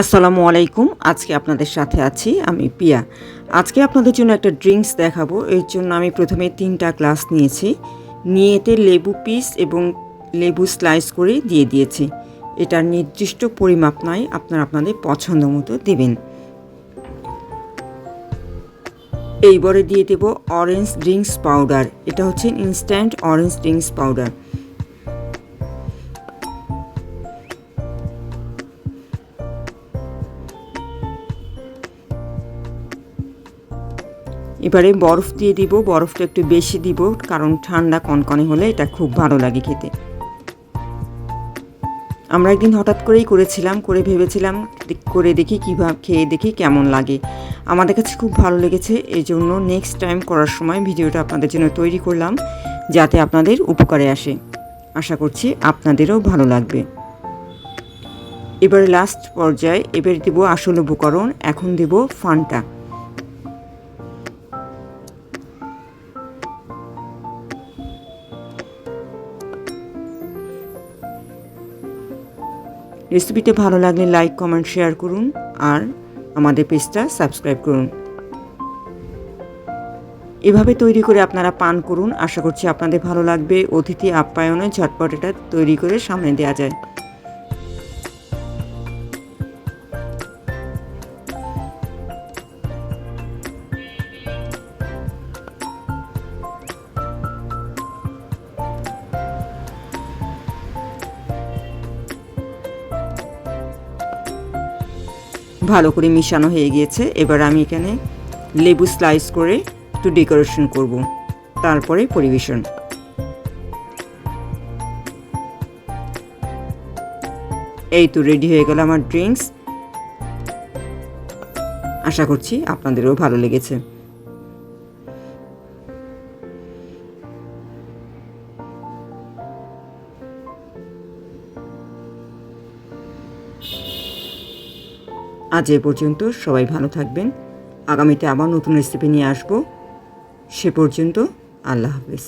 আসসালামু আলাইকুম, আজকে আপনাদের সাথে আছি আমি পিয়া। আজকে আপনাদের জন্য একটা ড্রিঙ্কস দেখাবো, এর জন্য আমি প্রথমে তিনটা গ্লাস নিয়েছি। নিয়ে এতে লেবু পিস এবং লেবু স্লাইস করে দিয়ে দিয়েছি। এটার নির্দিষ্ট পরিমাপ নয়, আপনারা আপনাদের পছন্দ মতো দেবেন। এইবারে দিয়ে দেব অরেঞ্জ ড্রিঙ্কস পাউডার এটা হচ্ছে ইনস্ট্যান্ট অরেঞ্জ ড্রিঙ্কস পাউডার এবারে বরফ দিয়ে দিব, বরফটা একটু বেশি দিব, কারণ ঠান্ডা কনকনে হলে এটা খুব ভালো লাগে খেতে। আমরা একদিন হঠাৎ করেই করেছিলাম, করে ভেবেছিলাম করে দেখি কীভাবে খেয়ে দেখি কেমন লাগে। আমাদের কাছে খুব ভালো লেগেছে এই জন্য নেক্সট টাইম করার সময় ভিডিওটা আপনাদের জন্য তৈরি করলাম, যাতে আপনাদের উপকারে আসে। আশা করছি আপনাদেরও ভালো লাগবে। এবারে লাস্ট পর্যায়ে এবার দেবো আসল উপকরণ, এখন দেব ফান্টা। রেসিপিটা ভালো লাগলে লাইক, কমেন্ট, শেয়ার করুন আর আমাদের পেজটা সাবস্ক্রাইব করুন। এভাবে তৈরি করে আপনারা পান করুন। আশা করছি আপনাদের ভালো লাগবে। অতিথি আপ্যায়নে ঝটপট এটা তৈরি করে সামনে দেওয়া যায়। ভালো করে মিশানো হয়ে গিয়েছে। এবার আমি এখানে লেবু স্লাইস করে একটু ডেকোরেশন করব। তারপরে পরিবেশন। এই তো রেডি হয়ে গেল আমার ড্রিঙ্কস আশা করছি আপনাদেরও ভালো লেগেছে। আজ এ পর্যন্ত সবাই ভালো থাকবেন। আগামীতে আবার নতুন রেসিপি নিয়ে আসব। সে পর্যন্ত আল্লাহ হাফেজ।